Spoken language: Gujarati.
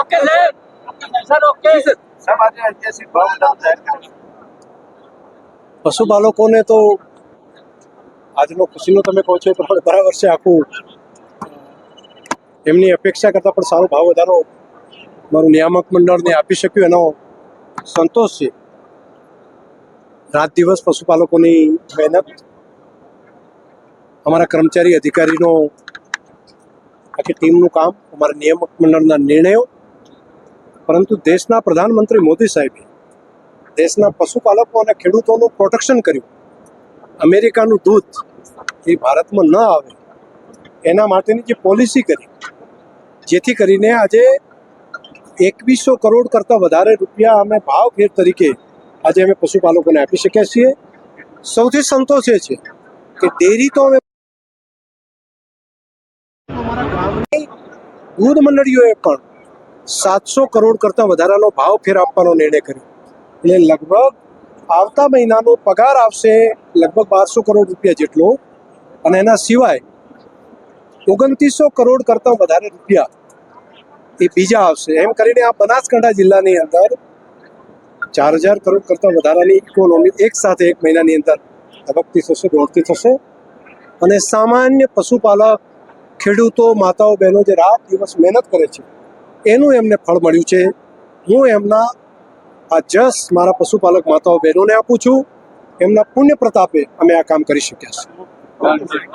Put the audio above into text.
ઓકે સાહેબ સર, ઓકે. પશુપાલકોને તો આજનો ખુશીનો તમે કહો છો બરાબર છે આખું એમની અપેક્ષા કરતાં પણ સારો ભાવ વધારો મારું નિયામક મંડળને આપી શક્યું. એનો સંતોષ છે. રાત દિવસ પશુપાલકોની મહેનત, અમારા કર્મચારી અધિકારીનો આખી ટીમનું કામ, અમારા નિયામક મંડળના નિર્ણયો. પરંતુ દેશના પ્રધાનમંત્રી મોદી સાહેબે દેશના પશુપાલકો અને ખેડૂતોનું પ્રોટેક્શન કર્યું. અમેરિકાનું દૂધ એ ભારતમાં ન આવે, એના માટેની જે પોલિસી કરી, જેથી કરીને આજે એકવીસો કરોડ કરતાં વધારે રૂપિયા અમે ભાવ તરીકે આજે અમે પશુપાલકોને આપી શક્યા છીએ. સૌથી સંતોષ એ છે કે ડેરી તો અમે દૂધ મંડળીઓએ પણ સાતસો કરોડ કરતાં વધારાનો ભાવ ફેર આપવાનો નિર્ણય કર્યો. એટલે લગભગ આવતા મહિનાનો પગાર આવશે લગભગ બારસો કરોડ રૂપિયા જેટલો. અને એના સિવાય ઓગણત્રીસો કરોડ કરતાં વધારે રૂપિયા એ બીજા આવશે. એમ કરીને આ બનાસકાંઠા જિલ્લાની અંદર ચાર હજાર કરોડ કરતાં વધારાની ઇકોનોમી એક સાથે એક મહિનાની અંદર ધબકતી થશે દોડતી થશે. અને સામાન્ય પશુપાલક ખેડૂતો, માતાઓ, બહેનો જે રાત દિવસ મહેનત કરે છે, એનું એમને ફળ મળ્યું છે. હું એમના, આ જસ મારા પશુપાલક માતાઓ, બહેનોને આપું છું. એમના પુણ્ય પ્રતાપે અમે આ કામ કરી શક્યા છીએ.